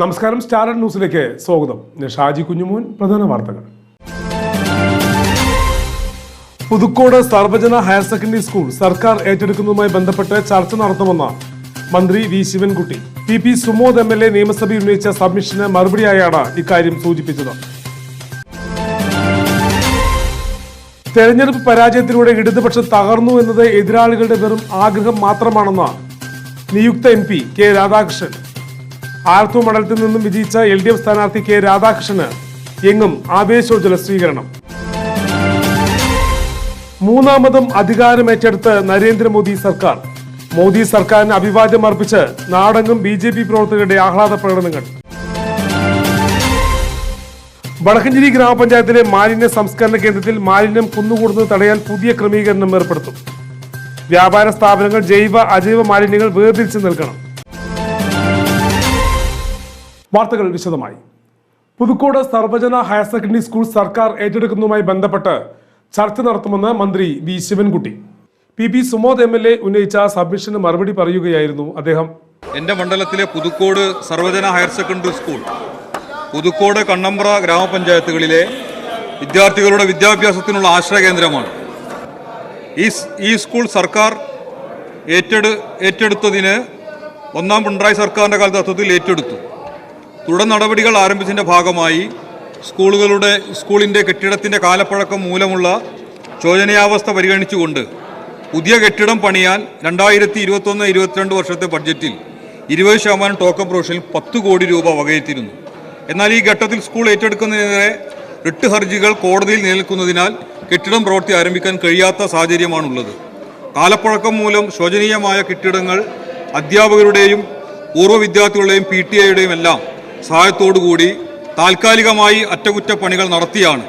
നമസ്കാരം സ്റ്റാർഡ് ന്യൂസിലേക്ക് സ്വാഗതം. ഷാജി കുഞ്ഞുമോൻ പ്രധാന വാർത്തകൾ. Puthukkode Sarvajana higher secondary school സർക്കാർ ഏറ്റെടുക്കുന്നതുമായി ബന്ധപ്പെട്ട് ചർച്ച നടത്തുമെന്ന് മന്ത്രി V Sivankutty. P P Sumod M L A നിയമസഭയിൽ ഉന്നയിച്ച സബ്മിഷന് മറുപടിയായാണ് ഇക്കാര്യം സൂചിപ്പിച്ചത്. തെരഞ്ഞെടുപ്പ് പരാജയത്തിലൂടെ ഇടതുപക്ഷം തകർന്നു എന്നത് എതിരാളികളുടെ വെറും ആഗ്രഹം മാത്രമാണെന്ന് നിയുക്ത M P K Radhakrishnan. Alathur മണ്ഡലത്തിൽ നിന്നും വിജയിച്ച എൽ ഡി എഫ് സ്ഥാനാർത്ഥി കെ രാധാകൃഷ്ണന് എങ്ങും ആവേശോജ്വല സ്വീകരണം. മൂന്നാമതും അധികാരമേറ്റെടുത്ത് നരേന്ദ്രമോദി സർക്കാർ. മോദി സർക്കാരിന് അഭിവാദ്യം അർപ്പിച്ച് നാടെങ്ങും ബി ജെ പി പ്രവർത്തകരുടെ ആഹ്ലാദ പ്രകടനങ്ങൾ. വടക്കഞ്ചേരി ഗ്രാമപഞ്ചായത്തിലെ മാലിന്യ സംസ്കരണ കേന്ദ്രത്തിൽ മാലിന്യം കുന്നുകൂടുന്നത് തടയാൻ പുതിയ ക്രമീകരണം ഏർപ്പെടുത്തും. വ്യാപാര സ്ഥാപനങ്ങൾ ജൈവ അജൈവ മാലിന്യങ്ങൾ വേർതിരിച്ച് നൽകണം. വാർത്തകൾ വിശദമായി. Puthukkode Sarvajana higher secondary school സർക്കാർ ഏറ്റെടുക്കുന്നതുമായി ബന്ധപ്പെട്ട് ചർച്ച നടത്തുമെന്ന് മന്ത്രി V. Sivankutty. P. P. Sumod M. L. A ഉന്നയിച്ച സബ്മിഷന് മറുപടി പറയുകയായിരുന്നു അദ്ദേഹം. എന്റെ മണ്ഡലത്തിലെ Puthukkode Sarvajana higher secondary school Puthukkode Kannambra ഗ്രാമപഞ്ചായത്തുകളിലെ വിദ്യാർത്ഥികളുടെ വിദ്യാഭ്യാസത്തിനുള്ള ആശ്രയ കേന്ദ്രമാണ്. ഈ ഈ സ്കൂൾ സർക്കാർ ഏറ്റെടു ഏറ്റെടുത്തതിന് ഒന്നാം പിണറായി സർക്കാരിന്റെ കാലത്ത് തത്വത്തിൽ ഏറ്റെടുത്തു. തുടർ നടപടികൾ ആരംഭിച്ചതിന്റെ ഭാഗമായി സ്കൂളുകളുടെ സ്കൂളിന്റെ കെട്ടിടത്തിന്റെ കാലപ്പഴക്കം മൂലമുള്ള ശോചനീയാവസ്ഥ പരിഗണിച്ചുകൊണ്ട് പുതിയ കെട്ടിടം പണിയാൻ രണ്ടായിരത്തി ഇരുപത്തൊന്ന് ഇരുപത്തിരണ്ട് വർഷത്തെ ബഡ്ജറ്റിൽ ഇരുപത് ശതമാനം ടോക്കൺ പ്രൊവിഷനിൽ പത്ത് കോടി രൂപ വകയിരുത്തിയിരുന്നു. എന്നാൽ ഈ ഘട്ടത്തിൽ സ്കൂൾ ഏറ്റെടുക്കുന്നതിനെതിരെ റിട്ട് ഹർജികൾ കോടതിയിൽ നിലനിൽക്കുന്നതിനാൽ കെട്ടിടം പ്രവൃത്തി ആരംഭിക്കാൻ കഴിയാത്ത സാഹചര്യമാണുള്ളത്. കാലപ്പഴക്കം മൂലം ശോചനീയമായ കെട്ടിടങ്ങൾ അധ്യാപകരുടെയും പൂർവ വിദ്യാർത്ഥികളുടെയും പി ടി ഐയുടെയും എല്ലാം സഹായത്തോടുകൂടി താൽക്കാലികമായി അറ്റകുറ്റപ്പണികൾ നടത്തിയാണ്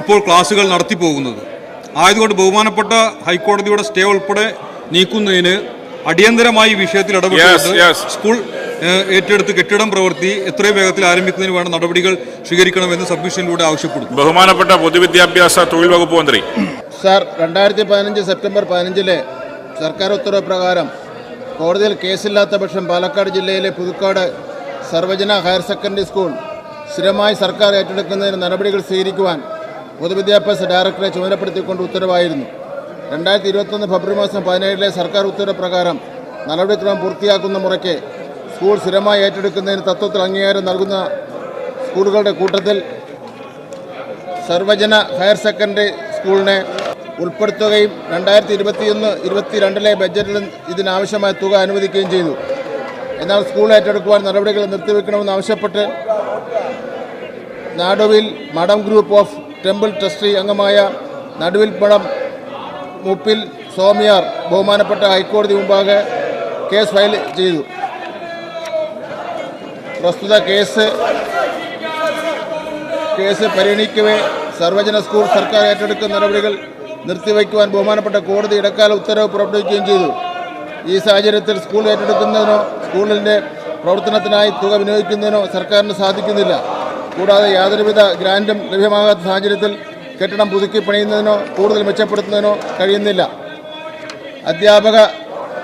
ഇപ്പോൾ ക്ലാസുകൾ നടത്തിപ്പോകുന്നത് ആയതുകൊണ്ട് ബഹുമാനപ്പെട്ട ഹൈക്കോടതിയുടെ സ്റ്റേ ഉൾപ്പെടെ നീക്കുന്നതിന് അടിയന്തരമായി ഈ വിഷയത്തിൽ ഇടപെട്ടുകൊണ്ട് yes. സ്കൂൾ ഏറ്റെടുത്ത് കെട്ടിടം പ്രവൃത്തി എത്രയും വേഗത്തിൽ ആരംഭിക്കുന്നതിന് വേണ്ട നടപടികൾ സ്വീകരിക്കണമെന്ന് സബ്മിഷനിലൂടെ ആവശ്യപ്പെടുന്നു. ബഹുമാനപ്പെട്ട പൊതുവിദ്യാഭ്യാസ തൊഴിൽ വകുപ്പ് മന്ത്രി. സാർ രണ്ടായിരത്തി പതിനഞ്ച് സെപ്റ്റംബർ പതിനഞ്ചിലെ സർക്കാർ ഉത്തരവ് പ്രകാരം കോടതിയിൽ കേസില്ലാത്ത പക്ഷം പാലക്കാട് ജില്ലയിലെ Puthukkad Sarvajana higher secondary school സ്ഥിരമായി സർക്കാർ ഏറ്റെടുക്കുന്നതിന് നടപടികൾ സ്വീകരിക്കുവാൻ പൊതുവിദ്യാഭ്യാസ ഡയറക്ടറെ ചുമതലപ്പെടുത്തിക്കൊണ്ട് ഉത്തരവായിരുന്നു. രണ്ടായിരത്തി ഇരുപത്തൊന്ന് ഫെബ്രുവരി മാസം പതിനേഴിലെ സർക്കാർ ഉത്തരവ് പ്രകാരം നടപടിക്രമം പൂർത്തിയാക്കുന്ന മുറയ്ക്ക് സ്കൂൾ സ്ഥിരമായി ഏറ്റെടുക്കുന്നതിന് തത്വത്തിൽ അംഗീകാരം നൽകുന്ന സ്കൂളുകളുടെ കൂട്ടത്തിൽ സർവജന ഹയർ സെക്കൻഡറി സ്കൂളിനെ ഉൾപ്പെടുത്തുകയും രണ്ടായിരത്തി ഇരുപത്തിയൊന്ന് ഇരുപത്തിരണ്ടിലെ ബഡ്ജറ്റിൽ ഇതിനാവശ്യമായ തുക അനുവദിക്കുകയും ചെയ്തു. എന്നാൽ സ്കൂൾ ഏറ്റെടുക്കുവാൻ നടപടികൾ നിർത്തിവെക്കണമെന്ന് ആവശ്യപ്പെട്ട് നാടുവിൽ മഠം ഗ്രൂപ്പ് ഓഫ് ടെമ്പിൾ ട്രസ്റ്റി അംഗമായ നടുവിൽ പടം മുപ്പിൽ സോമിയാർ ബഹുമാനപ്പെട്ട ഹൈക്കോടതി മുമ്പാകെ കേസ് ഫയൽ ചെയ്തു. പ്രസ്തുത കേസ് കേസ് പരിഗണിക്കവേ സർവജന സ്കൂൾ സർക്കാർ ഏറ്റെടുക്കുന്ന നടപടികൾ നിർത്തിവയ്ക്കുവാൻ ബഹുമാനപ്പെട്ട കോടതി ഇടക്കാല ഉത്തരവ് പുറപ്പെടുവിക്കുകയും ചെയ്തു. ഈ സാഹചര്യത്തിൽ സ്കൂൾ ഏറ്റെടുക്കുന്നതിനോ സ്കൂളിന്റെ പ്രവർത്തനത്തിനായി തുക വിനിയോഗിക്കുന്നതിനോ സർക്കാരിന് സാധിക്കുന്നില്ല. കൂടാതെ യാതൊരുവിധ ഗ്രാന്റും ലഭ്യമാകാത്ത സാഹചര്യത്തിൽ കെട്ടിടം പുതുക്കി പണിയുന്നതിനോ കൂടുതൽ മെച്ചപ്പെടുത്തുന്നതിനോ കഴിയുന്നില്ല. അധ്യാപക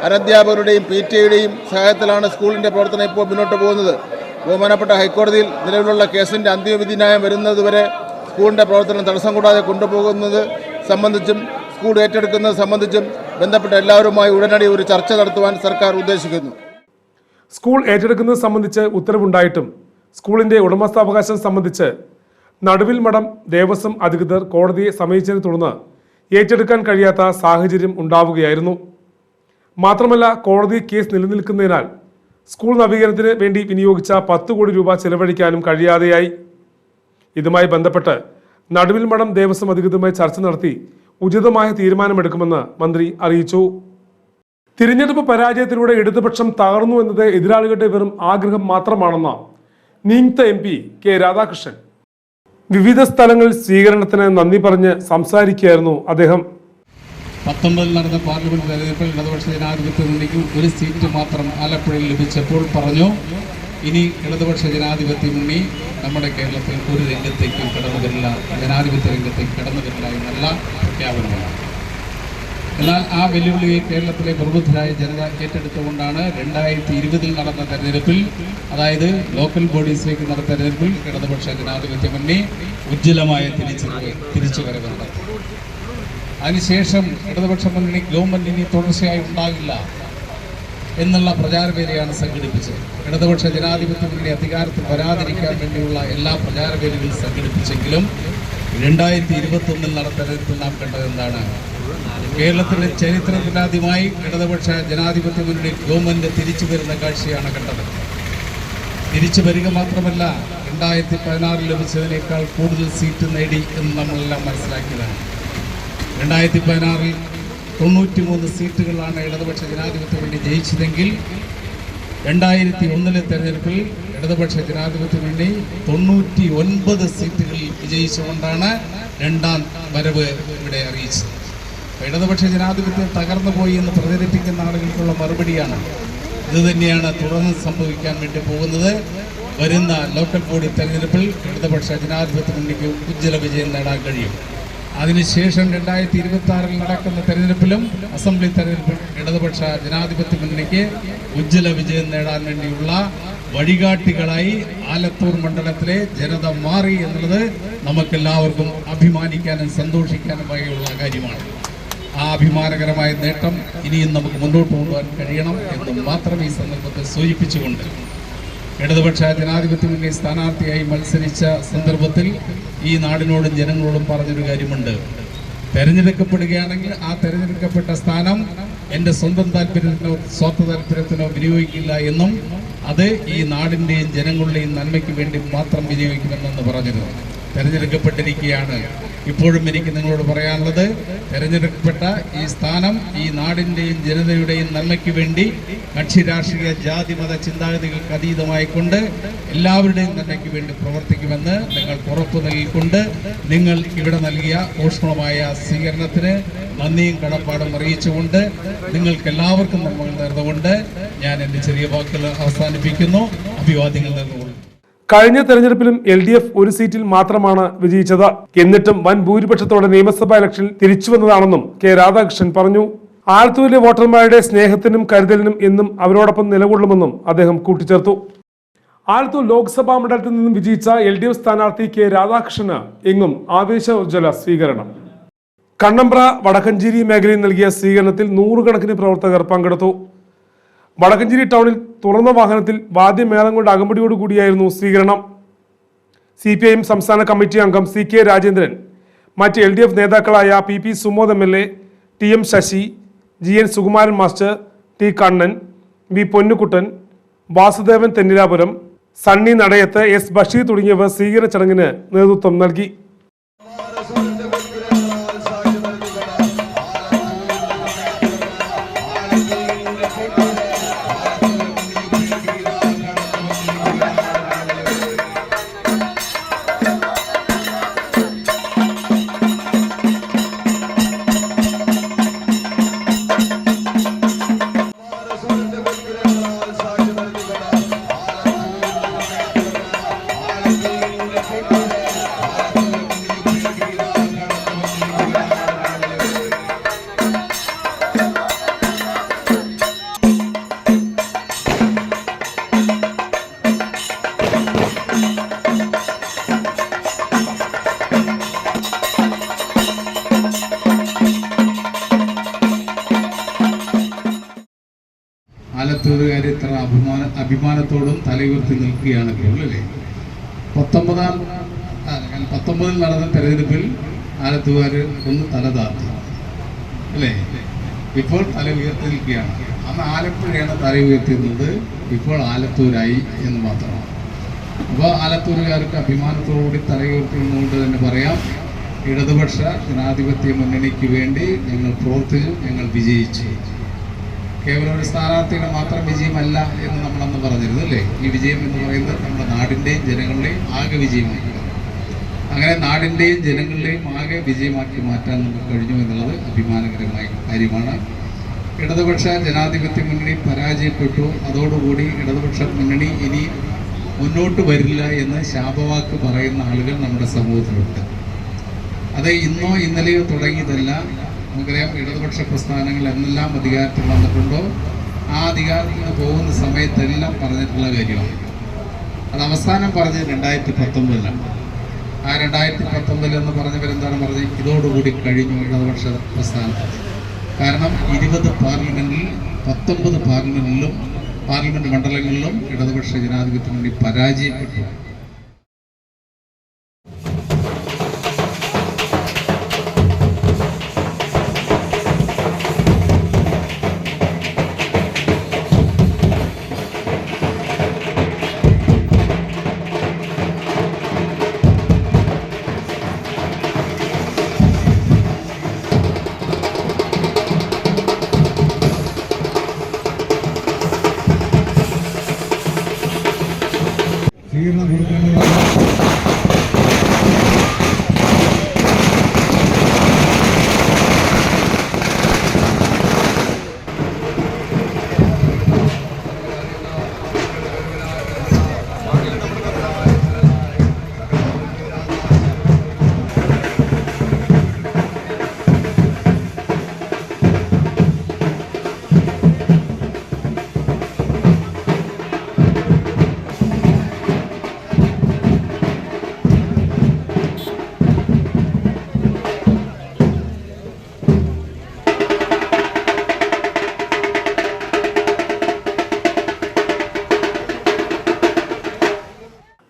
അനധ്യാപകരുടെയും പി ടി ഐയുടെയും സഹായത്തിലാണ് സ്കൂളിന്റെ പ്രവർത്തനം ഇപ്പോൾ മുന്നോട്ട് പോകുന്നത്. ബഹുമാനപ്പെട്ട ഹൈക്കോടതിയിൽ നിലവിലുള്ള കേസിന്റെ അന്തിമവിധി ന്യായം വരുന്നതുവരെ സ്കൂളിന്റെ പ്രവർത്തനം തടസ്സം കൂടാതെ കൊണ്ടുപോകുന്നത് സംബന്ധിച്ചും സ്കൂൾ ഏറ്റെടുക്കുന്നത് സംബന്ധിച്ചും ബന്ധപ്പെട്ട എല്ലാവരുമായി ഉടനടി ഒരു ചർച്ച നടത്തുവാൻ സർക്കാർ ഉദ്ദേശിക്കുന്നു. സ്കൂൾ ഏറ്റെടുക്കുന്നത് സംബന്ധിച്ച് ഉത്തരവുണ്ടായിട്ടും സ്കൂളിന്റെ ഉടമസ്ഥാവകാശം സംബന്ധിച്ച് നടുവിൽ മഠം ദേവസ്വം അധികൃതർ കോടതിയെ സമീപിച്ചതിനെ തുടർന്ന് ഏറ്റെടുക്കാൻ കഴിയാത്ത സാഹചര്യം ഉണ്ടാവുകയായിരുന്നു. മാത്രമല്ല കോടതി കേസ് നിലനിൽക്കുന്നതിനാൽ സ്കൂൾ നവീകരണത്തിന് വേണ്ടി വിനിയോഗിച്ച പത്ത് കോടി രൂപ ചെലവഴിക്കാനും കഴിയാതെയായി. ഇതുമായി ബന്ധപ്പെട്ട് നടുവിൽ മഠം ദേവസ്വം അധികൃതരുമായി ചർച്ച നടത്തി ഉചിതമായ തീരുമാനമെടുക്കുമെന്ന് മന്ത്രി അറിയിച്ചു. തിരഞ്ഞെടുപ്പ് പരാജയത്തിലൂടെ ഇടതുപക്ഷം തകർന്നു എന്നത് എതിരാളികളുടെ വെറും ആഗ്രഹം മാത്രമാണെന്ന് നിയുക്ത എം പി കെ രാധാകൃഷ്ണൻ. വിവിധ സ്ഥലങ്ങളിൽ സ്വീകരണത്തിന് നന്ദി പറഞ്ഞ് സംസാരിക്കുകയായിരുന്നു അദ്ദേഹം. പത്തൊമ്പതിൽ നടന്ന പാർലമെന്റ് തെരഞ്ഞെടുപ്പിൽ ഇടതുപക്ഷ ജനാധിപത്യ മുന്നണിക്ക് ഒരു സീറ്റ് മാത്രം ആലപ്പുഴയിൽ ലഭിച്ചപ്പോൾ പറഞ്ഞു ഇനി ഇടതുപക്ഷ ജനാധിപത്യ മുന്നണി നമ്മുടെ കേരളത്തിൽ ഒരു രംഗത്തേക്കും കടന്നു വരില്ല ജനാധിപത്യ രംഗത്തേക്ക് കടന്നു വരില്ല എന്നല്ല പ്രഖ്യാപനമാണ്. എന്നാൽ ആ വെല്ലുവിളിയെ കേരളത്തിലെ പ്രബുദ്ധരായ ജനത ഏറ്റെടുത്തുകൊണ്ടാണ് രണ്ടായിരത്തി ഇരുപതിൽ നടന്ന തെരഞ്ഞെടുപ്പിൽ അതായത് ലോക്കൽ ബോഡീസിലേക്ക് നടന്ന തെരഞ്ഞെടുപ്പിൽ ഇടതുപക്ഷ ജനാധിപത്യ മുന്നണി ഉജ്ജ്വലമായ തിരിച്ചുവരവ് തിരിച്ചുവരവ് നടത്തി. അതിനുശേഷം ഇടതുപക്ഷ മുന്നണി ഗവൺമെന്റ് ഇനി തുടർച്ചയായി ഉണ്ടാകില്ല എന്നുള്ള പ്രചാരവേലയാണ് സംഘടിപ്പിച്ചത്. ഇടതുപക്ഷ ജനാധിപത്യ മുന്നണി അധികാരത്തിൽ വരാതിരിക്കാൻ വേണ്ടിയുള്ള എല്ലാ പ്രചാരവേലകളും സംഘടിപ്പിച്ചെങ്കിലും രണ്ടായിരത്തി ഇരുപത്തി ഒന്നിൽ നടന്ന തെരഞ്ഞെടുപ്പിൽ നാം കണ്ടത് എന്താണ്? കേരളത്തിലെ ചരിത്രത്തിലാദ്യമായി ഇടതുപക്ഷ ജനാധിപത്യ മുന്നണി ഗവൺമെന്റ് തിരിച്ചു വരുന്ന കാഴ്ചയാണ് കണ്ടത്. തിരിച്ചു വരിക മാത്രമല്ല രണ്ടായിരത്തി പതിനാറിൽ ലഭിച്ചതിനേക്കാൾ കൂടുതൽ സീറ്റ് നേടി എന്ന് നമ്മളെല്ലാം മനസ്സിലാക്കിയതാണ്. രണ്ടായിരത്തി പതിനാറിൽ തൊണ്ണൂറ്റി മൂന്ന് സീറ്റുകളാണ് ഇടതുപക്ഷ ജനാധിപത്യ മുന്നണി ജയിച്ചതെങ്കിൽ രണ്ടായിരത്തി ഒന്നിലെ തെരഞ്ഞെടുപ്പിൽ ഇടതുപക്ഷ ജനാധിപത്യ മുന്നണി തൊണ്ണൂറ്റി ഒൻപത് സീറ്റുകളിൽ വിജയിച്ചുകൊണ്ടാണ് രണ്ടാം വരവ് ഇവിടെ അറിയിച്ചത്. ഇടതുപക്ഷ ജനാധിപത്യം തകർന്നു പോയി എന്ന് പ്രചരിപ്പിക്കുന്ന ആളുകൾക്കുള്ള മറുപടിയാണ്. ഇത് തന്നെയാണ് തുടർന്ന് സംഭവിക്കാൻ വേണ്ടി പോകുന്നത്. വരുന്ന ലോക്കൽ ബോഡി തെരഞ്ഞെടുപ്പിൽ ഇടതുപക്ഷ ജനാധിപത്യ മുന്നണിക്ക് ഉജ്ജ്വല വിജയം നേടാൻ കഴിയും. അതിനുശേഷം രണ്ടായിരത്തി ഇരുപത്തി ആറിൽ നടക്കുന്ന തെരഞ്ഞെടുപ്പിലും അസംബ്ലി തെരഞ്ഞെടുപ്പിൽ ഇടതുപക്ഷ ജനാധിപത്യ മുന്നണിക്ക് ഉജ്ജ്വല വിജയം നേടാൻ വേണ്ടിയുള്ള വഴികാട്ടികളായി ആലത്തൂർ മണ്ഡലത്തിലെ ജനത മാറി എന്നുള്ളത് നമുക്കെല്ലാവർക്കും അഭിമാനിക്കാനും സന്തോഷിക്കാനുമായുള്ള കാര്യമാണ്. ആ അഭിമാനകരമായ നേട്ടം ഇനിയും നമുക്ക് മുന്നോട്ട് കൊണ്ടുപോകാൻ കഴിയണം എന്ന് മാത്രം ഈ സന്ദർഭത്തിൽ സൂചിപ്പിച്ചുകൊണ്ട് ഇടതുപക്ഷ ജനാധിപത്യ മുന്നണി സ്ഥാനാർത്ഥിയായി മത്സരിച്ച സന്ദർഭത്തിൽ ഈ നാടിനോടും ജനങ്ങളോടും പറഞ്ഞൊരു കാര്യമുണ്ട്. തെരഞ്ഞെടുക്കപ്പെടുകയാണെങ്കിൽ ആ തെരഞ്ഞെടുക്കപ്പെട്ട സ്ഥാനം എന്റെ സ്വന്തം താല്പര്യത്തിനോ സ്വാർത്ഥ താല്പര്യത്തിനോ വിനിയോഗിക്കില്ല എന്നും അത് ഈ നാടിന്റെയും ജനങ്ങളുടെയും നന്മയ്ക്ക് വേണ്ടി മാത്രം വിനിയോഗിക്കുമെന്നെന്ന് പറഞ്ഞിരുന്നു. തെരഞ്ഞെടുക്കപ്പെട്ടിരിക്കുകയാണ്. ഇപ്പോഴും എനിക്ക് നിങ്ങളോട് പറയാനുള്ളത് തെരഞ്ഞെടുക്കപ്പെട്ട ഈ സ്ഥാനം ഈ നാടിന്റെയും ജനതയുടെയും നന്മയ്ക്ക് വേണ്ടി കക്ഷി രാഷ്ട്രീയ ജാതി മത ചിന്താഗതികൾക്ക് അതീതമായിക്കൊണ്ട് എല്ലാവരുടെയും നന്മയ്ക്ക് വേണ്ടി പ്രവർത്തിക്കുമെന്ന് നിങ്ങൾ ഉറപ്പ് നൽകിക്കൊണ്ട് നിങ്ങൾ ഇവിടെ നൽകിയ ഊഷ്മളമായ സ്വീകരണത്തിന് നന്ദിയും കടപ്പാടും അറിയിച്ചുകൊണ്ട് നിങ്ങൾക്ക് എല്ലാവർക്കും നന്മകൾ നേർന്നുകൊണ്ട് ഞാൻ എന്റെ ചെറിയ വാക്കുകൾ അവസാനിപ്പിക്കുന്നു. അഭിവാദ്യങ്ങൾ നേർന്നുകൊള്ളുന്നു കഴിഞ്ഞ തെരഞ്ഞെടുപ്പിലും എൽ ഡി എഫ് ഒരു സീറ്റിൽ മാത്രമാണ് വിജയിച്ചത്. എന്നിട്ടും വൻ ഭൂരിപക്ഷത്തോടെ നിയമസഭാ ഇലക്ഷനിൽ തിരിച്ചുവന്നതാണെന്നും കെ രാധാകൃഷ്ണൻ പറഞ്ഞു. ആലത്തൂരിലെ വോട്ടർമാരുടെ സ്നേഹത്തിനും കരുതലിനും എന്നും അവരോടൊപ്പം നിലകൊള്ളുമെന്നും അദ്ദേഹം കൂട്ടിച്ചേർത്തു. ആലത്തൂർ ലോക്സഭാ മണ്ഡലത്തിൽ നിന്നും വിജയിച്ച എൽ ഡി എഫ് സ്ഥാനാർത്ഥി കെ രാധാകൃഷ്ണന് എങ്ങും ആവേശോജ്വല സ്വീകരണം. കണ്ണമ്പ്ര വടക്കഞ്ചേരി മേഖലയിൽ നൽകിയ സ്വീകരണത്തിൽ നൂറുകണക്കിന് പ്രവർത്തകർ പങ്കെടുത്തു. വടക്കഞ്ചേരി ടൗണിൽ തുറന്ന വാഹനത്തിൽ വാദ്യമേളം കൊണ്ട് അകമ്പടിയോടുകൂടിയായിരുന്നു സ്വീകരണം. സി പി ഐ എം സംസ്ഥാന കമ്മിറ്റി അംഗം സി കെ രാജേന്ദ്രൻ മറ്റ് എൽ ഡി എഫ് നേതാക്കളായ P P Sumod M L A T M Sasi G N Sukumaran master T Kannan V Ponnukuttan Vasudevan Thennilapuram Sunny Nadayath S Basheer തുടങ്ങിയവർ സ്വീകരണ ചടങ്ങിന് നേതൃത്വം നൽകി. നിൽക്കുകയാണ് ഇപ്പോൾ അല്ലേ പത്തൊമ്പതാം പത്തൊമ്പതിൽ നടന്ന തെരഞ്ഞെടുപ്പിൽ ആലത്തുകാർ ഒന്ന് തല താത്തി അല്ലേ? ഇപ്പോൾ തല ഉയർത്തി നിൽക്കുകയാണ് അന്ന് ആലപ്പുഴയാണ് തല ഉയർത്തിയിരുന്നത്. ഇപ്പോൾ ആലത്തൂരായി എന്ന് മാത്രമാണ്. അപ്പോൾ ആലത്തൂരുകാർക്ക് അഭിമാനത്തോടുകൂടി തല തലയുയർത്തിയുകൊണ്ട് തന്നെ പറയാം ഇടതുപക്ഷ ജനാധിപത്യ മുന്നണിക്ക് വേണ്ടി ഞങ്ങൾ പ്രവർത്തിച്ചു ഞങ്ങൾ വിജയിച്ചു. കേവലം ഒരു സ്ഥാനാർത്ഥിയുടെ മാത്രം വിജയമല്ല എന്ന് നമ്മളന്ന് പറഞ്ഞിരുന്നു അല്ലേ? ഈ വിജയം എന്ന് പറയുന്നത് നമ്മുടെ നാടിന്റെയും ജനങ്ങളുടെയും ആകെ വിജയമാണ് അങ്ങനെ നാടിന്റെയും ജനങ്ങളുടെയും ആകെ വിജയമാക്കി മാറ്റാൻ നമുക്ക് കഴിഞ്ഞു എന്നുള്ളത് അഭിമാനകരമായ കാര്യമാണ്. ഇടതുപക്ഷ ജനാധിപത്യ മുന്നണി പരാജയപ്പെട്ടു. അതോടുകൂടി ഇടതുപക്ഷ മുന്നണി ഇനി മുന്നോട്ട് വരില്ല എന്ന് ശാപവാക്ക് പറയുന്ന ആളുകൾ നമ്മുടെ സമൂഹത്തിലുണ്ട്. അത് ഇന്നോ ഇന്നലെയോ തുടങ്ങിയതല്ല നമുക്കറിയാം ഇടതുപക്ഷ പ്രസ്ഥാനങ്ങൾ എന്നെല്ലാം അധികാരത്തിൽ വന്നിട്ടുണ്ടോ? ആ അധികാരത്തിൽ പോകുന്ന സമയത്തെല്ലാം പറഞ്ഞിട്ടുള്ള കാര്യമാണ്. അത് അവസാനം പറഞ്ഞത് രണ്ടായിരത്തി പത്തൊമ്പതിലാണ് ആ രണ്ടായിരത്തി പത്തൊമ്പതിൽ എന്ന് പറഞ്ഞവരെന്താണ് പറഞ്ഞത്? ഇതോടുകൂടി കഴിഞ്ഞു ഇടതുപക്ഷ പ്രസ്ഥാനം. കാരണം ഇരുപത് പാർലമെന്റിൽ പത്തൊമ്പത് പാർലമെന്റിലും പാർലമെന്റ് മണ്ഡലങ്ങളിലും ഇടതുപക്ഷ ജനാധിപത്യ മുന്നണി പരാജയപ്പെട്ടു.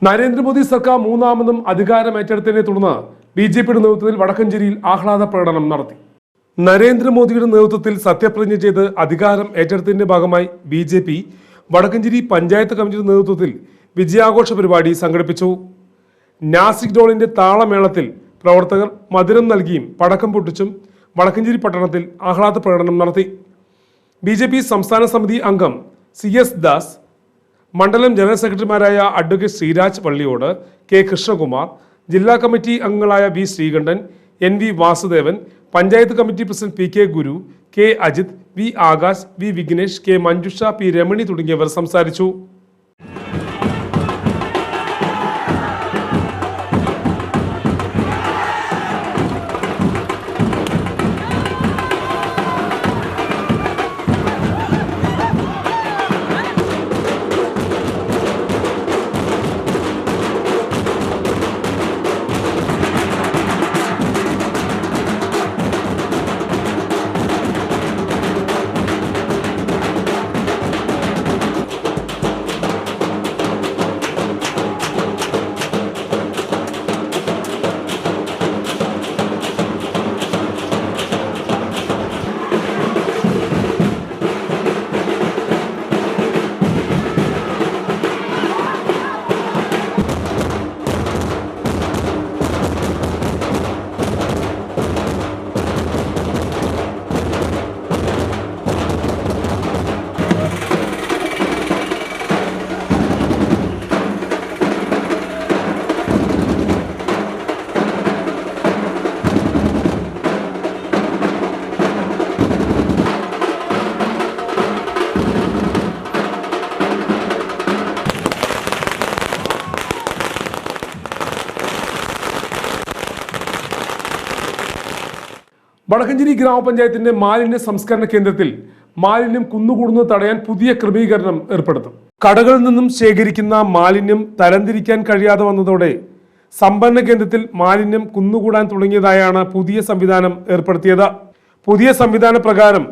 നരേന്ദ്രമോദി സർക്കാർ മൂന്നാമതും അധികാരം ഏറ്റെടുത്തതിനെ തുടർന്ന് ബി ജെ പിയുടെ നേതൃത്വത്തിൽ വടക്കഞ്ചേരിയിൽ ആഹ്ലാദ പ്രകടനം നടത്തി. നരേന്ദ്രമോദിയുടെ നേതൃത്വത്തിൽ സത്യപ്രതിജ്ഞ ചെയ്ത് അധികാരം ഏറ്റെടുത്തതിന്റെ ഭാഗമായി B J P Vadakkanchery panchayat കമ്മിറ്റിയുടെ നേതൃത്വത്തിൽ വിജയാഘോഷ പരിപാടി സംഘടിപ്പിച്ചു. നാസിക് ഡോളിന്റെ താളമേളത്തിൽ പ്രവർത്തകർ മധുരം നൽകിയും പടക്കം പൊട്ടിച്ചും വടക്കഞ്ചേരി പട്ടണത്തിൽ ആഹ്ലാദ പ്രകടനം നടത്തി. ബി ജെ പി സംസ്ഥാന സമിതി അംഗം സി എസ് ദാസ് മണ്ഡലം ജനറൽ സെക്രട്ടറിമാരായ അഡ്വക്കേറ്റ് ശ്രീരാജ് പള്ളിയോട് കെ കൃഷ്ണകുമാർ ജില്ലാ കമ്മിറ്റി അംഗങ്ങളായ V Sreekandan N V Vasudevan panchayat committee president P K Guru K Ajith V Akash V Vignesh K Manjusha P Ramani തുടങ്ങിയവർ സംസാരിച്ചു. വടക്കഞ്ചേരി ഗ്രാമപഞ്ചായത്തിന്റെ മാലിന്യ സംസ്കരണ കേന്ദ്രത്തിൽ മാലിന്യം കുന്നുകൂടുന്നത് തടയാൻ പുതിയ ക്രമീകരണം ഏർപ്പെടുത്തും. കടകളിൽ നിന്നും ശേഖരിക്കുന്ന മാലിന്യം തരംതിരിക്കാൻ കഴിയാതെ വന്നതോടെ സംഭരണ കേന്ദ്രത്തിൽ മാലിന്യം കുന്നുകൂടാൻ തുടങ്ങിയതായാണ് പുതിയ സംവിധാനം ഏർപ്പെടുത്തിയത്. പുതിയ സംവിധാന പ്രകാരം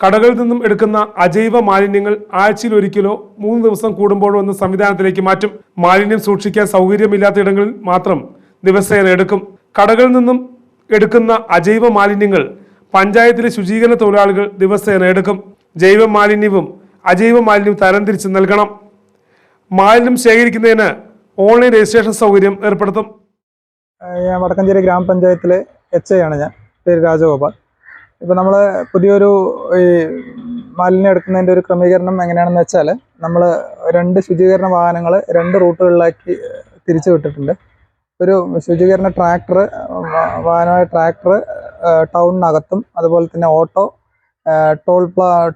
കടകളിൽ നിന്നും എടുക്കുന്ന അജൈവ മാലിന്യങ്ങൾ ആഴ്ചയിൽ ഒരിക്കലോ മൂന്ന് ദിവസം കൂടുമ്പോഴോ എന്ന സംവിധാനത്തിലേക്ക് മാറ്റും. മാലിന്യം സൂക്ഷിക്കാൻ സൗകര്യമില്ലാത്ത ഇടങ്ങളിൽ മാത്രം ദിവസേന എടുക്കും. കടകളിൽ നിന്നും എടുക്കുന്ന അജൈവ മാലിന്യങ്ങൾ പഞ്ചായത്തിലെ ശുചീകരണ തൊഴിലാളികൾ ദിവസേന എടുക്കും. ജൈവ മാലിന്യവും അജൈവ മാലിന്യവും തരംതിരിച്ച് നൽകണം. മാലിന്യം ശേഖരിക്കുന്നതിന് ഓൺലൈൻ രജിസ്ട്രേഷൻ സൗകര്യം ഏർപ്പെടുത്തും. ഞാൻ വടക്കഞ്ചേരി ഗ്രാമപഞ്ചായത്തിലെ എച്ച് ഐ ആണ് ഞാൻ. പേര് രാജഗോപാൽ. ഇപ്പോൾ നമ്മൾ പുതിയൊരു ഈ മാലിന്യം എടുക്കുന്നതിന്റെ ഒരു ക്രമീകരണം എങ്ങനെയാണെന്ന് വെച്ചാൽ നമ്മൾ രണ്ട് ശുചീകരണ വാഹനങ്ങൾ രണ്ട് റൂട്ടുകളിലാക്കി തിരിച്ചു വിട്ടിട്ടുണ്ട്. ഒരു ശുചീകരണ ട്രാക്ടർ വാഹനമായ ട്രാക്ടർ ടൗണിനകത്തും അതുപോലെ തന്നെ ഓട്ടോ ടോൾ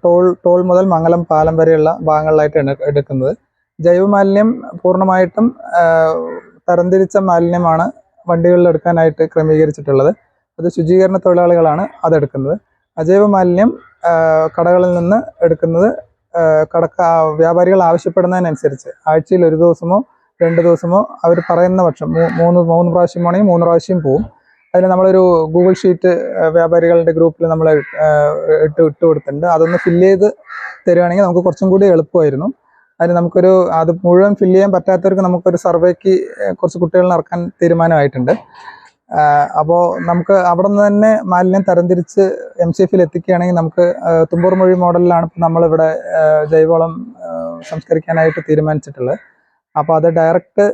ടോൾ ടോൾ മുതൽ മംഗലം പാലം വരെയുള്ള ഭാഗങ്ങളിലായിട്ടാണ് എടുക്കുന്നത്. ജൈവ മാലിന്യം പൂർണമായിട്ടും തരംതിരിച്ച മാലിന്യമാണ് വണ്ടികളിൽ എടുക്കാനായിട്ട് ക്രമീകരിച്ചിട്ടുള്ളത്. അത് ശുചീകരണ തൊഴിലാളികളാണ് അതെടുക്കുന്നത്. അജൈവ മാലിന്യം കടകളിൽ നിന്ന് എടുക്കുന്നത് കടക്ക വ്യാപാരികൾ ആവശ്യപ്പെടുന്നതിനനുസരിച്ച് ആഴ്ചയിൽ ഒരു ദിവസമോ രണ്ട് ദിവസമോ അവർ പറയുന്ന പക്ഷം മൂന്ന് മൂന്ന് പ്രാവശ്യം വേണമെങ്കിൽ മൂന്ന് പ്രാവശ്യം പോവും. അതിന് നമ്മളൊരു ഗൂഗിൾ ഷീറ്റ് വ്യാപാരികളുടെ ഗ്രൂപ്പിൽ നമ്മൾ ഇട്ട് ഇട്ട് കൊടുത്തിട്ടുണ്ട്. അതൊന്ന് ഫില്ല് ചെയ്ത് തരുവാണെങ്കിൽ നമുക്ക് കുറച്ചും കൂടി എളുപ്പമായിരുന്നു. അതിന് നമുക്കൊരു അത് മുഴുവൻ ഫില്ല് ചെയ്യാൻ പറ്റാത്തവർക്ക് നമുക്കൊരു സർവേക്ക് കുറച്ച് കുട്ടികളിൽ ഇറക്കാൻ തീരുമാനമായിട്ടുണ്ട്. അപ്പോൾ നമുക്ക് അവിടെ നിന്ന് തന്നെ മാലിന്യം തരംതിരിച്ച് എം സി എഫിൽ എത്തിക്കുകയാണെങ്കിൽ നമുക്ക് തുമ്പൂർ മൊഴി മോഡലിലാണ് ഇപ്പോൾ നമ്മളിവിടെ ജൈവവളം സംസ്കരിക്കാനായിട്ട് തീരുമാനിച്ചിട്ടുള്ളത്. അപ്പോൾ അത് ഡയറക്റ്റ്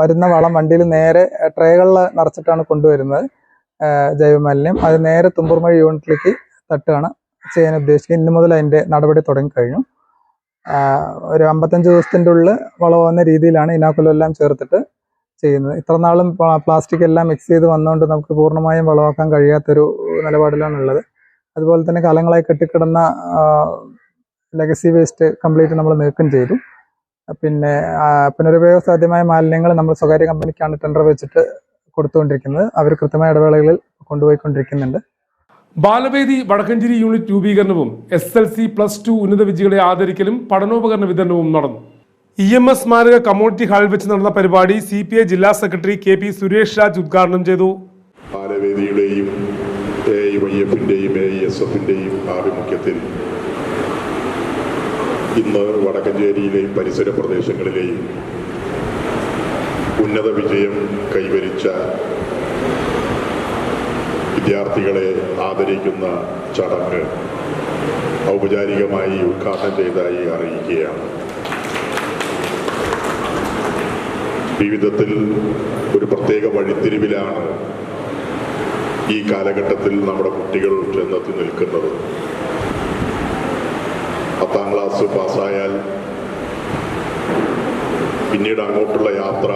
വരുന്ന വളം വണ്ടിയിൽ നേരെ ട്രേകളിൽ നിറച്ചിട്ടാണ് കൊണ്ടുവരുന്നത്. ജൈവമാലിന്യം. അത് നേരെ തുമ്പൂർമഴ യൂണിറ്റിലേക്ക് തട്ടുകയാണ് ചെയ്യാൻ ഉദ്ദേശിക്കുന്നത്. ഇന്ന് മുതൽ അതിന്റെ നടപടി തുടങ്ങിക്കഴിഞ്ഞു. ഒരു അമ്പത്തഞ്ച് ദിവസത്തിന്റെ ഉള്ളിൽ വളമാവുന്ന രീതിയിലാണ് ഇനാക്കുലം എല്ലാം ചേർത്തിട്ട് ചെയ്യുന്നത്. ഇത്ര നാളും പ്ലാസ്റ്റിക് എല്ലാം മിക്സ് ചെയ്ത് വന്നുകൊണ്ട് നമുക്ക് പൂർണമായും വളമാക്കാൻ കഴിയാത്തൊരു നിലപാടിലാണുള്ളത് അതുപോലെ തന്നെ കാലങ്ങളായി കെട്ടിക്കിടന്ന ലെഗസി വേസ്റ്റ് കംപ്ലീറ്റ് നമ്മൾ നീക്കം ചെയ്തു. പിന്നെ പുനരുപയോഗ സാധ്യമായ മാലിന്യങ്ങൾ നമ്മൾ സ്വകാര്യ കമ്പനിക്കാണ് ടെൻഡർ വെച്ചിട്ട് കൊടുത്തുകൊണ്ടിരിക്കുന്നത്. അവർ കൃത്യമായ ഇടവേളകളിൽ കൊണ്ടുപോയിക്കൊണ്ടിരിക്കുന്നുണ്ട്. ബാലവേദി വടക്കഞ്ചേരി യൂണിറ്റ് രൂപീകരണവും S L C plus two ഉന്നത വിജയികളെ ആദരിക്കലും പഠനോപകരണ വിതരണവും നടന്നു. ഇ എം എസ് സ്മാരക കമ്മ്യൂണിറ്റി ഹാളിൽ വെച്ച് നടന്ന പരിപാടി സി പി ഐ ജില്ലാ secretary K P Suresh Raj ഉദ്ഘാടനം ചെയ്തു. ബാലവേദിയുടെയും എ ഐ വൈ എഫിന്റെയും എ എസ് എഫിന്റെയും ആഭിമുഖ്യത്തിൽ ഇന്ന് വടക്കഞ്ചേരിയിലെയും പരിസര പ്രദേശങ്ങളിലെയും ഉന്നത വിജയം കൈവരിച്ച വിദ്യാർത്ഥികളെ ആദരിക്കുന്ന ചടങ്ങ് ഔപചാരികമായി ഉദ്ഘാടനം ചെയ്തതായി അറിയിക്കുകയാണ്. ജീവിതത്തിൽ ഒരു പ്രത്യേക വഴിത്തിരിവിലാണ് ഈ കാലഘട്ടത്തിൽ നമ്മുടെ കുട്ടികൾ ചെന്നെത്തി നിൽക്കുന്നത്. പത്താം ക്ലാസ് പാസ്സായാൽ പിന്നീട് അങ്ങോട്ടുള്ള യാത്ര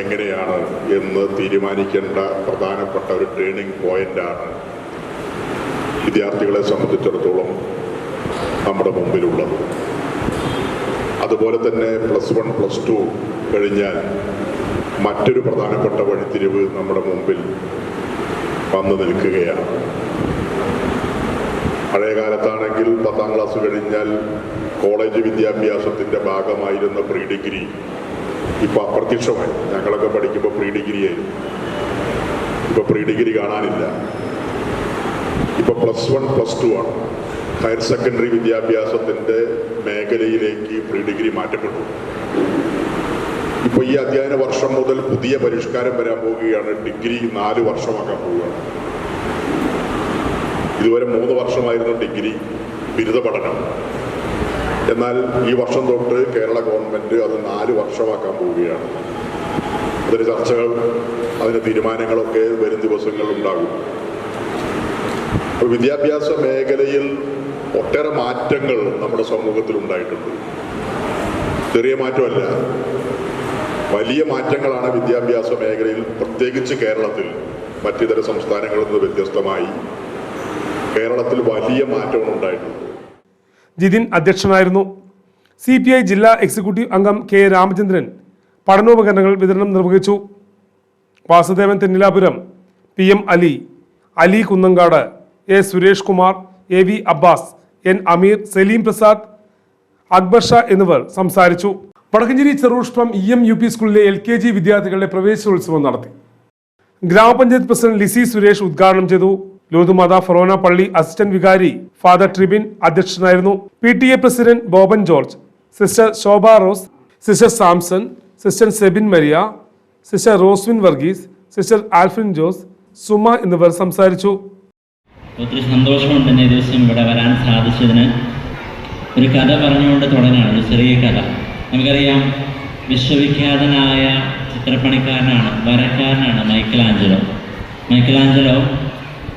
എങ്ങനെയാണ് എന്ന് തീരുമാനിക്കേണ്ട പ്രധാനപ്പെട്ട ഒരു ടേണിംഗ് പോയിന്റാണ് വിദ്യാർത്ഥികളെ സംബന്ധിച്ചിടത്തോളം നമ്മുടെ മുമ്പിലുള്ളത്. അതുപോലെ തന്നെ പ്ലസ് വൺ പ്ലസ് ടു കഴിഞ്ഞാൽ മറ്റൊരു പ്രധാനപ്പെട്ട വഴിത്തിരിവ് നമ്മുടെ മുമ്പിൽ വന്നു നിൽക്കുകയാണ്. പഴയ കാലത്താണെങ്കിൽ പത്താം ക്ലാസ് കഴിഞ്ഞാൽ കോളേജ് വിദ്യാഭ്യാസത്തിന്റെ ഭാഗമായിരുന്ന പ്രീ ഡിഗ്രി ഇപ്പൊ അപ്രത്യക്ഷമായി. ഞങ്ങളൊക്കെ പഠിക്കുമ്പോൾ പ്രീ ഡിഗ്രി ആയിരുന്നു. ഇപ്പൊ പ്രീ ഡിഗ്രി കാണാനില്ല. ഇപ്പോൾ പ്ലസ് വൺ പ്ലസ് ടു ആണ്. ഹയർ സെക്കൻഡറി വിദ്യാഭ്യാസത്തിന്റെ മേഖലയിലേക്ക് പ്രീ ഡിഗ്രി മാറ്റപ്പെട്ടു. ഇപ്പൊ ഈ അധ്യയന വർഷം മുതൽ പുതിയ പരിഷ്കാരം വരാൻ പോവുകയാണ്. ഡിഗ്രി നാല് വർഷമാക്കാൻ പോവുകയാണ്. ഇതുവരെ മൂന്ന് വർഷമായിരുന്നു ഡിഗ്രി ബിരുദ പഠനം. എന്നാൽ ഈ വർഷം തൊട്ട് കേരള ഗവൺമെന്റ് അത് നാല് വർഷമാക്കാൻ പോവുകയാണ്. അതിന് ചർച്ചകൾ അതിന് തീരുമാനങ്ങളൊക്കെ വരും ദിവസങ്ങളിൽ ഉണ്ടാകും. വിദ്യാഭ്യാസ മേഖലയിൽ ഒട്ടേറെ മാറ്റങ്ങൾ നമ്മുടെ സമൂഹത്തിൽ ഉണ്ടായിട്ടുണ്ട്. ചെറിയ മാറ്റമല്ല വലിയ മാറ്റങ്ങളാണ് വിദ്യാഭ്യാസ മേഖലയിൽ പ്രത്യേകിച്ച് കേരളത്തിൽ മറ്റിതര സംസ്ഥാനങ്ങളിൽ നിന്ന് വ്യത്യസ്തമായി കേരളത്തിൽ വലിയ മാറ്റമാണ് ഉണ്ടായിട്ടുള്ളത്. ജിതിൻ അധ്യക്ഷനായിരുന്നു. സി പി ഐ ജില്ലാ എക്സിക്യൂട്ടീവ് അംഗം കെ രാമചന്ദ്രൻ പഠനോപകരണങ്ങൾ വിതരണം നിർവഹിച്ചു. Vasudevan Thennilapuram P M Ali Ali Kunnankad A Suresh Kumar A V Abbas N Ameer Saleem Prasad Akbar Shah എന്നിവർ സംസാരിച്ചു. Vadakkanchery Cherupushpam E M U P സ്കൂളിലെ എൽ കെ ജി വിദ്യാർത്ഥികളുടെ പ്രവേശനോത്സവം നടത്തി. ഗ്രാമപഞ്ചായത്ത് പ്രസിഡന്റ് ലിസി സുരേഷ് ഉദ്ഘാടനം ചെയ്തു. ലൂതുമാത ഫറോന പള്ളി അസിസ്റ്റന്റ് വികാരി ഫാദർ ട്രിബിൻ അധ്യക്ഷനായിരുന്നു. P T A president Boban George sister Shobha Rose sister Samson sister Sebin Maria sister Roswin Varghese sister Alphin Jose Suma എന്നിവർ സംസാരിച്ചു. ഒത്തിരി സന്തോഷമുണ്ട് എന്നെ ദിവസം ഇവിടെ വരാൻ സാധിച്ചതിന്. ഒരു കഥ പറഞ്ഞുകൊണ്ട് തുടങ്ങാണ് ഒരു ചെറിയ കഥ. നമുക്കറിയാം വിശ്വവിഖ്യാതനായ ചിത്രപ്പണിക്കാരനാണ് വരക്കാരനാണ് മൈക്കൽ ആഞ്ചലോ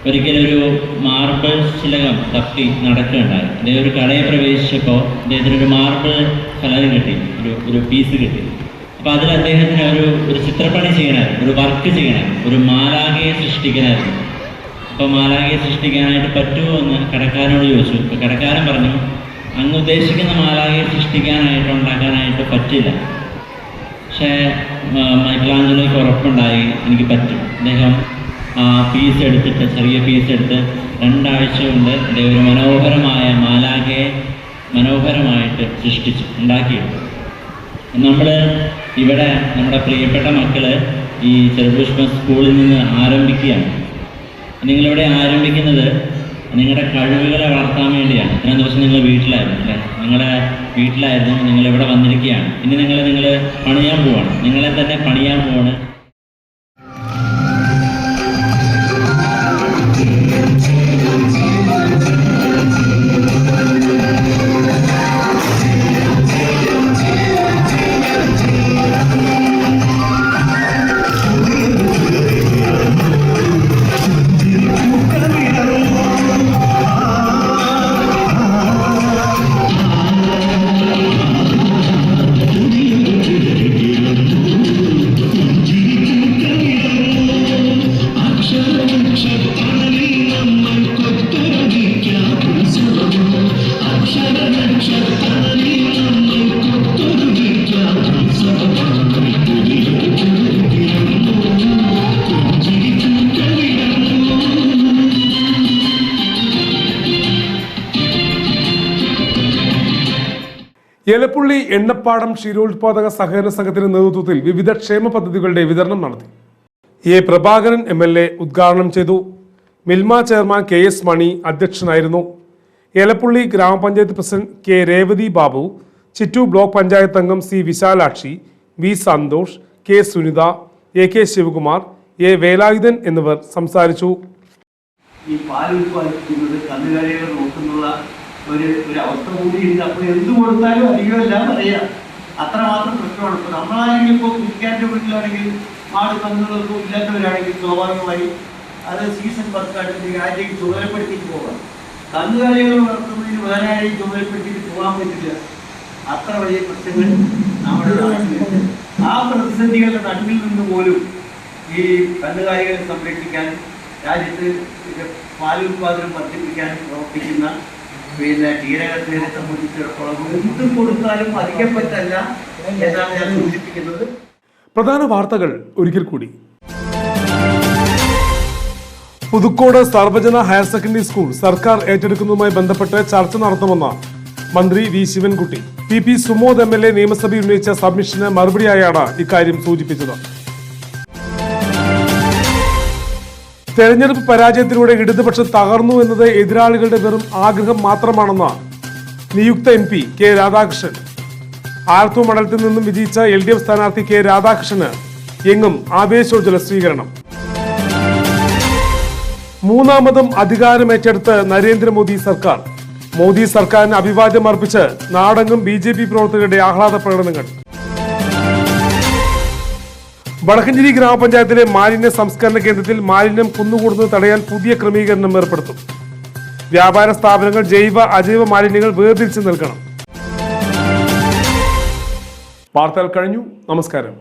മൈക്കൽ ഒരു മാർബിൾ ശിലകം തപ്പി നടക്കുകയുണ്ടായി. അദ്ദേഹം ഒരു കടയിൽ പ്രവേശിച്ചപ്പോൾ അദ്ദേഹത്തിന് ഒരു മാർബിൾ കലരം കിട്ടി ഒരു ഒരു പീസ് കിട്ടി. അപ്പോൾ അതിൽ അദ്ദേഹത്തിന് ഒരു ഒരു ചിത്രപ്പണി ചെയ്യണമായിരുന്നു ഒരു വർക്ക് ചെയ്യണമായിരുന്നു ഒരു മാലാകയെ സൃഷ്ടിക്കണമായിരുന്നു. അപ്പോൾ മാലാകയെ സൃഷ്ടിക്കാനായിട്ട് പറ്റുമോ എന്ന് കടക്കാരനോട് ചോദിച്ചു. അപ്പോൾ കടക്കാരൻ പറഞ്ഞു അങ്ങ് ഉദ്ദേശിക്കുന്ന മാലാകയെ സൃഷ്ടിക്കാനായിട്ട് ഉണ്ടാക്കാനായിട്ട് പറ്റില്ല. പക്ഷേ മൈക്കിളാഞ്ചലോയ്ക്ക് ഉറപ്പുണ്ടായി എനിക്ക് പറ്റും. അദ്ദേഹം ഫീസ് എടുത്തിട്ട് ചെറിയ ഫീസ് എടുത്ത് രണ്ടാഴ്ച കൊണ്ട് ഒരു മനോഹരമായ മാലാഖയെ മനോഹരമായിട്ട് സൃഷ്ടിച്ചു ഉണ്ടാക്കിയെടുത്തു നമ്മൾ ഇവിടെ നമ്മുടെ പ്രിയപ്പെട്ട മക്കൾ ഈ ചെറുപുഷ്പ സ്കൂളിൽ നിന്ന് ആരംഭിക്കുകയാണ്. നിങ്ങളിവിടെ ആരംഭിക്കുന്നത് നിങ്ങളുടെ കഴിവുകളെ വളർത്താൻ വേണ്ടിയാണ്. ഇത്രയും ദിവസം നിങ്ങൾ വീട്ടിലായിരുന്നു അല്ലേ? നിങ്ങളെ വീട്ടിലായിരുന്നു നിങ്ങൾ ഇവിടെ വന്നിരിക്കുകയാണ്. ഇനി നിങ്ങൾ നിങ്ങൾ പണിയാൻ പോവാണ്. നിങ്ങളെ തന്നെ പണിയാൻ പോവാണ്. എലപ്പുള്ളി എണ്ണപ്പാടം ക്ഷീരോത്പാദക സഹകരണ സംഘത്തിന്റെ നേതൃത്വത്തിൽ വിവിധ ക്ഷേമ പദ്ധതികളുടെ വിതരണം നടത്തി. A Prabhakaran M L A ഉദ്ഘാടനം ചെയ്തു. Milma chairman K S Mani അധ്യക്ഷനായിരുന്നു. എലപ്പുള്ളി ഗ്രാമപഞ്ചായത്ത് president K Revathi Babu Chittur block panchayat അംഗം C Vishalakshi V Santhosh K Sunitha A K Sivakumar A Velayudhan എന്നിവർ സംസാരിച്ചു. ഈ പാൽ ഉൽപ്പാദിപ്പിക്കുന്നത് കന്നുകാലികളെ നോക്കുന്നുള്ള ഒരു ഒരു അവസ്ഥ കൂടിയുണ്ട് അപ്പോൾ എന്ത് കൊടുത്താലും അധികം എല്ലാം പറയാം. അത്രമാത്രം പ്രശ്നമാണ്. ഇപ്പോൾ നമ്മളാണെങ്കിൽ ഇപ്പോൾ കുടിക്കാന്റെ വീട്ടിലാണെങ്കിൽ മാട് കന്നുകളൊന്നും ഇല്ലാത്തവരാണെങ്കിൽ സ്വാഭാവികമായി അത് സീസൺ വർക്കായിട്ട് ആരെയും ചുമതലപ്പെടുത്തിയിട്ട് പോകാം. കന്നുകാലികൾ വളർത്തുന്നതിന് വേറെ ആരെയും ചുമതലപ്പെടുത്തിയിട്ട് പോകാൻ പറ്റില്ല. അത്ര വലിയ പ്രശ്നങ്ങൾ നമ്മുടെ ആ പ്രതിസന്ധികളുടെ നടുവിൽ നിന്ന് പോലും ഈ കന്നുകാലികളെ സംരക്ഷിക്കാൻ രാജ്യത്ത് പാലുൽപാദനം വർദ്ധിപ്പിക്കാൻ പ്രവർത്തിക്കുന്ന പിന്നെ ക്ഷീരകർഷകരെ സംബന്ധിച്ചിടത്തോളം എന്തും കൊടുത്താലും അധികം പറ്റല്ല എന്നാണ് ഞാൻ സൂചിപ്പിക്കുന്നത്. പ്രധാന വാർത്തകൾ ഒരിക്കൽ കൂടി. Puthukkode Sarvajana higher secondary school സർക്കാർ ഏറ്റെടുക്കുന്നതുമായി ബന്ധപ്പെട്ട് ചർച്ച നടത്തുമെന്ന് മന്ത്രി V Sivankutty. P P Sumod M L A നിയമസഭയിൽ ഉന്നയിച്ച സബ്മിഷന് മറുപടിയായാണ് ഇക്കാര്യം സൂചിപ്പിച്ചത്. തെരഞ്ഞെടുപ്പ് പരാജയത്തിലൂടെ ഇടതുപക്ഷം തകർന്നു എന്നത് എതിരാളികളുടെ വെറും ആഗ്രഹം മാത്രമാണെന്ന് നിയുക്ത M P K Radhakrishnan. Alathur മണ്ഡലത്തിൽ നിന്നും വിജയിച്ച എൽ ഡി എഫ് സ്ഥാനാർത്ഥി കെ രാധാകൃഷ്ണന് എങ്ങും ആവേശോജ്വല സ്വീകരണം. മൂന്നാമതും അധികാരമേറ്റെടുത്ത് നരേന്ദ്രമോദി സർക്കാർ. മോദി സർക്കാരിന് അഭിവാദ്യം അർപ്പിച്ച് നാടെങ്ങും ബി ജെ പി പ്രവർത്തകരുടെ ആഹ്ലാദ പ്രകടനങ്ങൾ. വടക്കഞ്ചേരി ഗ്രാമപഞ്ചായത്തിലെ മാലിന്യ സംസ്കരണ കേന്ദ്രത്തിൽ മാലിന്യം കുന്നുകൂടുന്നത് തടയാൻ പുതിയ ക്രമീകരണം ഏർപ്പെടുത്തും. വ്യാപാര സ്ഥാപനങ്ങൾ ജൈവ അജൈവ മാലിന്യങ്ങൾ വേർതിരിച്ച് നൽകണം. വാർത്തകൾ കഴിഞ്ഞു. നമസ്കാരം.